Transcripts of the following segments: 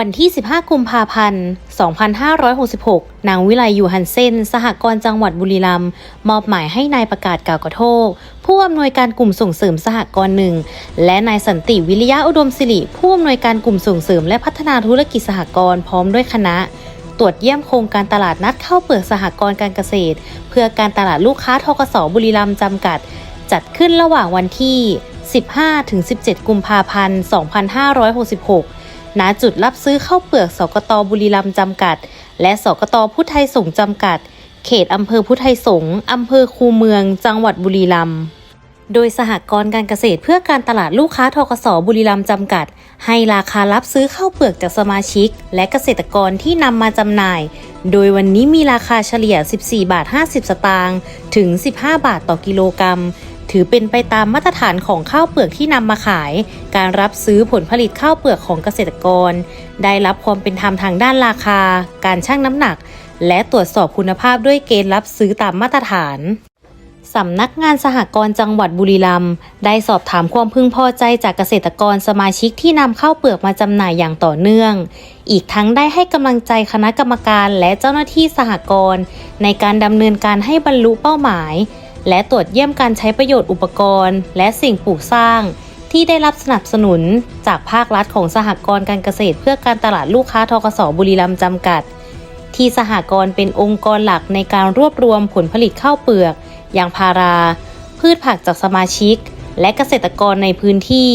วันที่ 15 กุมภาพันธ์ 2566 นางวิไลอยู่ฮันเซนสหกรณ์จังหวัดบุรีรัมย์มอบหมายให้นายประกาศกล่าวขอโทษผู้อำนวยการกลุ่มส่งเสริมสหกรณ์หนึ่ง และนายสันติวิริยะอุดมศิริ ผู้อำนวยการกลุ่มส่งเสริมและพัฒนาธุรกิจสหกรณ์พร้อมด้วยคณะ ตรวจเยี่ยมโครงการตลาดนัดข้าวเปลือกสหกรณ์การเกษตร เพื่อการตลาดลูกค้าทกสบุรีรัมย์จำกัด จัดขึ้นระหว่างวันที่ 15-17 กุมภาพันธ์ 2566 ณจุดรับซื้อข้าวเปลือกสกตบุรีรัมย์จำกัด และสกตพุทธไทยสงฆ์จำกัด เขตอำเภอพุทธไทยสงฆ์อำเภอคูเมือง จังหวัดบุรีรัมย์ โดยสหกรณ์การเกษตรเพื่อการตลาดลูกค้าทกสบุรีรัมย์จำกัด ให้ราคารับซื้อข้าวเปลือกจากสมาชิก และเกษตรกรที่นำมาจำหน่าย โดยวันนี้มีราคาเฉลี่ย 14 บาท 50 สตางค์ถึง 15 บาทต่อกิโลกรัม ถือเป็นไปตามมาตรฐานของข้าวเปลือกที่นำมาขาย การรับซื้อผลผลิตข้าวเปลือกของเกษตรกร ได้รับความเป็นธรรมทางด้านราคา การชั่งน้ำหนัก และตรวจสอบคุณภาพด้วยเกณฑ์รับซื้อตามมาตรฐาน สำนักงานสหกรณ์จังหวัดบุรีรัมย์ได้สอบถามความพึงพอใจจากเกษตรกรสมาชิกที่นำข้าวเปลือกมาจำหน่ายอย่างต่อเนื่อง อีกทั้งได้ให้กำลังใจคณะกรรมการและเจ้าหน้าที่สหกรณ์ในการดำเนินการให้บรรลุเป้าหมาย และตรวจเยี่ยมการใช้ประโยชน์อุปกรณ์ และสิ่งปลูกสร้าง ที่ได้รับสนับสนุน จากภาครัฐของสหกรณ์การเกษตร เพื่อการตลาดลูกค้าทกสบุรีรัมย์จำกัด ที่สหกรณ์เป็นองค์กรหลักในการรวบรวมผลผลิตข้าวเปลือก ยางพารา พืชผักจากสมาชิก และเกษตรกรในพื้นที่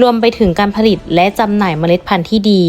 รวมไปถึงการผลิตและจำหน่ายเมล็ดพันธุ์ที่ดี